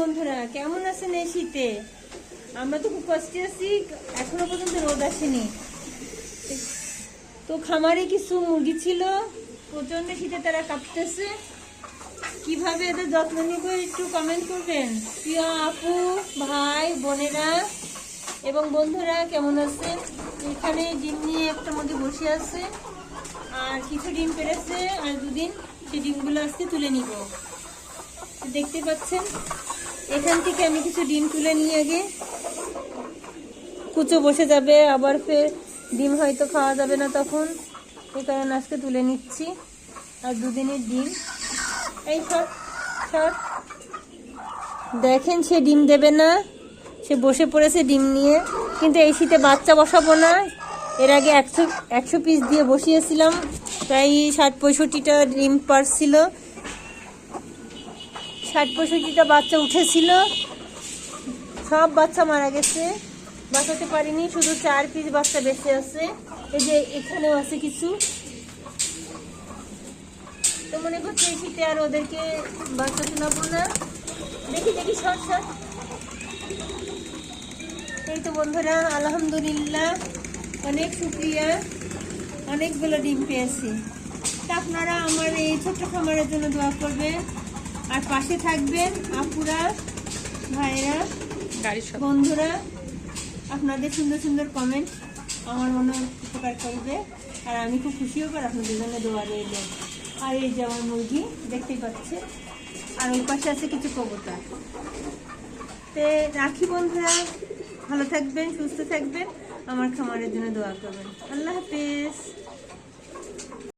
বন্ধুরা, কেমন আছেন এই শীতে? আমরা তো খুব কষ্টে আছি, এখনও পর্যন্ত রোদ আসেনি। তো খামারে কিছু মুরগি ছিল, প্রচণ্ড শীতে তারা কাঁপতেছে। কীভাবে এদের যত্ন নিব একটু কমেন্ট করবেন? প্রিয় আপু, ভাই, বোনেরা এবং বন্ধুরা, কেমন আছেন? এখানে ডিম নিয়ে একটা মুরগি বসে আছে। আর কিছু ডিম পেরেছে, আর দুদিন সেই ডিমগুলো আজকে তুলে নিব। দেখতে পাচ্ছেন। এখান থেকে আমি কিছু ডিম তুলে নিয়ে আগে। কুচো বসে যাবে, আবার ফের ডিম হয়তো খাওয়া যাবে না তখন। এই কারণে আজকে তুলে নিচ্ছি। আর দুদিনের ডিম। এই সব সব দেখেন, সে ডিম দেবে না। সে বসে পড়েছে ডিম নিয়ে। কিন্তু এই শীতে বাচ্চা বসাবো না। এর আগে একশো একশো পিস দিয়ে বসিয়েছিলাম। প্রায় ষাট পঁয়ষট্টিটা ডিম পারছিল ষাট পঁয়ষট্টিটা বাচ্চা উঠেছিল। সব বাচ্চা মারা গেছে। বাঁচাতে পারিনি, শুধু চার পিস বাচ্চা বেঁচে আছে। এই যে এখানেও আছে কিছু। তো মনে করছে এই শীতে আর ওদেরকে বাচ্চা শোনাবো না। দেখি দেখি, সর সর। এই তো বন্ধুরা, আলহামদুলিল্লাহ, অনেক শুক্রিয়া। অনেকগুলো ডিম পেয়েছি। তা আপনারা আমার এই ছোট্ট খামারের জন্য দোয়া করবেন। আর পাশে থাকবেন আপুরা ভাইরা বন্ধুরা। আপনাদের সুন্দর সুন্দর কমেন্ট আমার মনে উপকার করবে। আর আমি খুব খুশিও করে আপনাদের জন্য দোয়া রইল। আর এই যে আমার মুরগি দেখতেই পাচ্ছে আর ওই পাশে আছে কিছু কবুতর। তে রাখি বন্ধুরা। ভালো থাকবেন সুস্থ থাকবেন। আমার খামারের জন্য দোয়া করবেন। আল্লাহ হাফিজ।